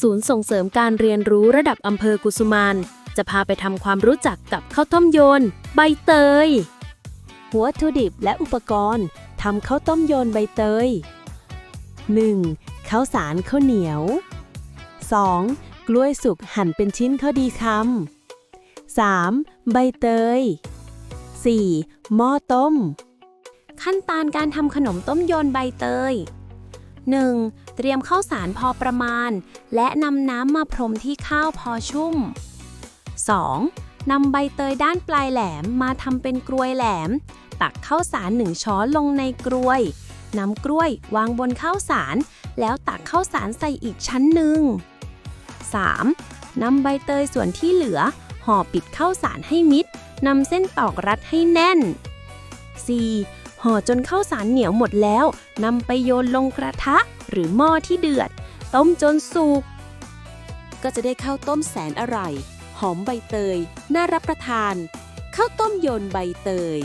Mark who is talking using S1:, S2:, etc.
S1: ศูนย์ส่งเสริมการเรียนรู้ระดับอำเภอกุสุมานจะพาไปทำความรู้จักกับข้าวต้มโยน ใบเตยวัตถุดิบและอุปกรณ์ทำข้าวต้มโยนใบเตย 1. ข้าวสารข้าวเหนียว 2. กล้วยสุกหั่นเป็นชิ้นข้าวดีคำ 3. ใบเตย 4. หม้อต้ม ขั้นตอนการทำขนมต้มโยนใบเตย 1. เตรียมข้าวสารพอประมาณ และนำน้ำมาพรมที่ข้าวพอชุ่ม 2. นำใบเตยด้านปลายแหลมมาทำเป็นกรวยแหลม ตักข้าวสารหนึ่งช้อนลงในกรวยนำกล้วย วางบนข้าวสาร แล้วตักข้าวสารใส่อีกชั้นหนึ่ง 3. นำใบเตยส่วนที่เหลือ ห่อปิดข้าวสารให้มิดนำเส้นตอกรัดให้แน่น 4. ห่อจนข้าวสารเหนียวหมดแล้วนำไปโยนลงกระทะหรือหม้อที่เดือด ต้มจนสุก ก็จะได้ข้าวต้มแสนอร่อย หอมใบเตย น่ารับประทาน ข้าวต้มโยนใบเตย